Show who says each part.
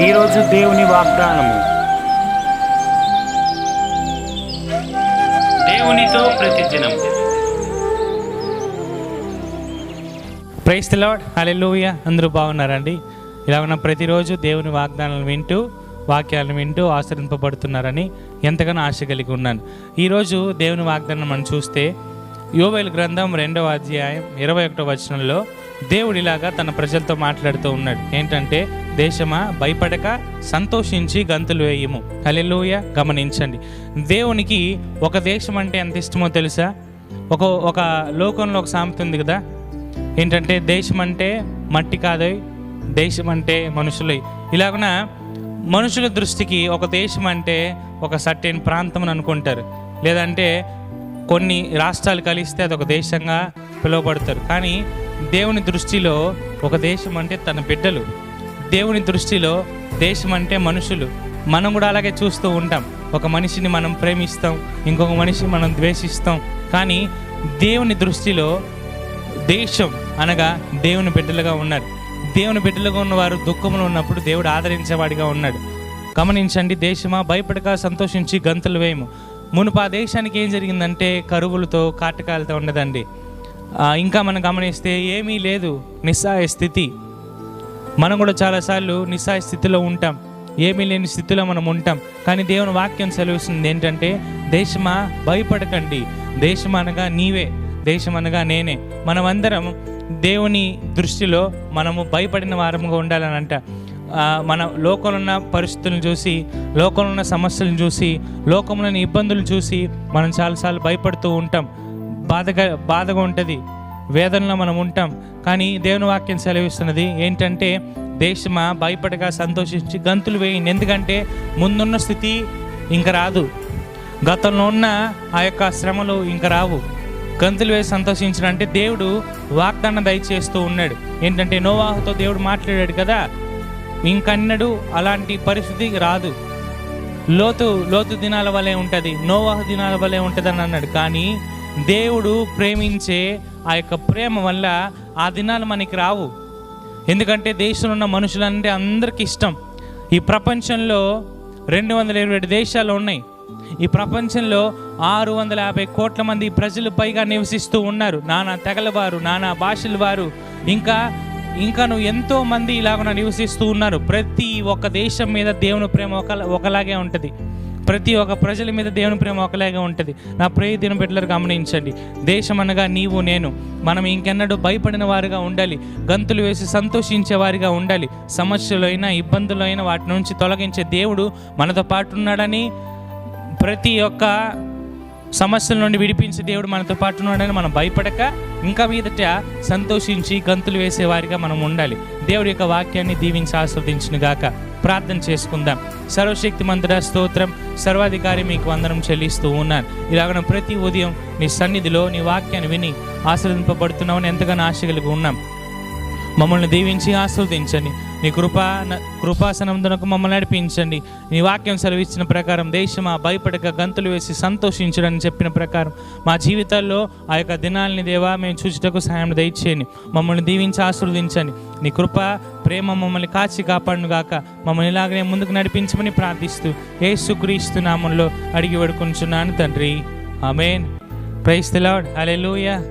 Speaker 1: ఈరోజు దేవుని వాగ్దానము. దేవునితో ప్రతిదినం.
Speaker 2: ప్రైస్ లార్డ్ హల్లెలూయ అందరూ బాగున్నారండి? ఇలా ఉన్న ప్రతిరోజు దేవుని వాగ్దానాలను వింటూ వాక్యాలను వింటూ ఆశ్రయింపబడుతున్నారని ఎంతగానో ఆశ కలిగి ఉన్నాను. ఈరోజు దేవుని వాగ్దానం మనం చూస్తే యోవేల్ గ్రంథం రెండవ అధ్యాయం ఇరవై ఒకటో వచనంలో దేవుడు ఇలాగా తన ప్రజలతో మాట్లాడుతూ ఉన్నాడు. ఏంటంటే దేశమా భయపడక సంతోషించి గంతులు వేయము. హల్లెలూయ గమనించండి. దేవునికి ఒక దేశం అంటే ఎంత ఇష్టమో తెలుసా? ఒక ఒక లోకంలో ఒక సామెత ఉంది కదా? ఏంటంటే దేశం అంటే మట్టి కాదోయ్ దేశం అంటే మనుషులై. ఇలాగున మనుషుల దృష్టికి ఒక దేశం అంటే ఒక సర్టెన్ ప్రాంతం అని అనుకుంటారు. లేదంటే కొన్ని రాష్ట్రాలు కలిస్తే అది ఒక దేశంగా పిలువబడతారు. కానీ దేవుని దృష్టిలో ఒక దేశం అంటే తన బిడ్డలు. దేవుని దృష్టిలో దేశం అంటే మనుషులు. మనం కూడా అలాగే చూస్తూ ఉంటాం. ఒక మనిషిని మనం ప్రేమిస్తాం ఇంకొక మనిషిని మనం ద్వేషిస్తాం. కానీ దేవుని దృష్టిలో దేశం అనగా దేవుని బిడ్డలుగా ఉన్నారు. దేవుని బిడ్డలుగా ఉన్నవారు దుఃఖంలో ఉన్నప్పుడు దేవుడు ఆదరించేవాడిగా ఉన్నాడు. గమనించండి దేశమా? భయపడక సంతోషించి గంతులు వేయము. మునుపు ఆ దేశానికి ఏం జరిగిందంటే కరువులతో కాటకాలతో ఉండదండి. ఇంకా మనం గమనిస్తే ఏమీ లేదు. నిస్సాయ స్థితి. మనం కూడా చాలాసార్లు నిస్సాయ స్థితిలో ఉంటాం. ఏమీ లేని స్థితిలో మనం ఉంటాం. కానీ దేవుని వాక్యం సెలవుస్తుంది ఏంటంటే దేశమా భయపడకండి. దేశం అనగా నీవే. దేశం అనగా నేనే. మనమందరం దేవుని దృష్టిలో మనము భయపడిన వారముగా ఉండాలని అంట. మన లోకంలో ఉన్న పరిస్థితులను చూసి లోకంలో ఉన్న సమస్యలను చూసి లోకంలోని ఇబ్బందులు చూసి మనం చాలాసార్లు భయపడుతూ ఉంటాం. బాధగా బాధగా ఉంటుంది. వేదనలో మనం ఉంటాం. కానీ దేవుని వాక్యం సెలవిస్తున్నది ఏంటంటే దేశమా భయపడగా సంతోషించి గంతులు వేయండి. ఎందుకంటే ముందున్న స్థితి ఇంకా రాదు. గతంలో ఉన్న ఆ యొక్క శ్రమలు ఇంకా రావు. గంతులు వేసి సంతోషించడం అంటే దేవుడు వాగ్దానం దయచేస్తూ ఉన్నాడు. ఏంటంటే నోవాహుతో దేవుడు మాట్లాడాడు కదా ఇంకన్నడు అలాంటి పరిస్థితి రాదు. లోతు లోతు దినాల వలె ఉంటుంది. నోవాహ దినాల వలె ఉంటుంది అని అన్నాడు. కానీ దేవుడు ప్రేమించే ఆ యొక్క ప్రేమ వల్ల ఆ దినాలు మనకి రావు. ఎందుకంటే దేశంలో ఉన్న మనుషులంటే అందరికి ఇష్టం. ఈ ప్రపంచంలో రెండు వందల ఇరవై ఏడు దేశాలు ఉన్నాయి. ఈ ప్రపంచంలో ఆరు వందల యాభై కోట్ల మంది ప్రజలు పైగా నివసిస్తూ ఉన్నారు. నానా తెగల వారు నానా భాషల వారు. ఇంకా ఇంకా నువ్వు ఎంతో మంది ఇలాగ నివసిస్తూ ఉన్నారు. ప్రతి ఒక్క దేశం మీద దేవుని ప్రేమ ఒక ఒకలాగే ఉంటుంది. ప్రతి ఒక్క ప్రజల మీద దేవుని ప్రేమ ఒకలాగే ఉంటుంది. నా ప్రియ దిన బిడ్డలు గమనించండి. దేశం అనగా నీవు నేను. మనం ఇంకెన్నడూ భయపడిన వారుగా ఉండాలి. గంతులు వేసి సంతోషించే వారిగా ఉండాలి. సమస్యలైనా ఇబ్బందులైనా వాటి నుంచి తొలగించే దేవుడు మనతో పాటు ఉన్నాడని ప్రతి ఒక్క సమస్యల నుండి విడిపించి దేవుడు మనతో పాటు ఉన్నాడని మనం భయపడక ఇంకా మీదట సంతోషించి గంతులు వేసేవారిగా మనం ఉండాలి. దేవుడి యొక్క వాక్యాన్ని దీవించి ఆస్వాదించిన గాక ప్రార్థన చేసుకుందాం. సర్వశక్తి మంత్ర స్తోత్రం. సర్వాధికారి మీకు వందనం చెల్లిస్తూ ఉన్నాను. ఇలాగన ప్రతి ఉదయం నీ సన్నిధిలో నీ వాక్యాన్ని విని ఆస్వాదింపబడుతున్నామని ఎంతగానో ఆశ కలిగి ఉన్నాం. మమ్మల్ని దీవించి ఆస్వాదించండి. నీ కృపా కృపాసనందునకు మమ్మల్ని నడిపించండి. నీ వాక్యం సెలవిచ్చిన ప్రకారం దేశమా భయపడక గంతులు వేసి సంతోషించడని చెప్పిన ప్రకారం మా జీవితాల్లో ఆ యొక్క దినాల్ని దేవా మేము చూచుటకు సహాయం దయచేయండి. మమ్మల్ని దీవించి ఆశీర్వదించండి నీ కృప ప్రేమ మమ్మల్ని కాచి కాపాడును గాక మమ్మల్ని ఇలాగనే ముందుకు నడిపించమని ప్రార్థిస్తూ యేసుక్రీస్తు నామంలో అడిగి పడుకుంటున్నాను తండ్రి. Amen. Praise the lord. Hallelujah.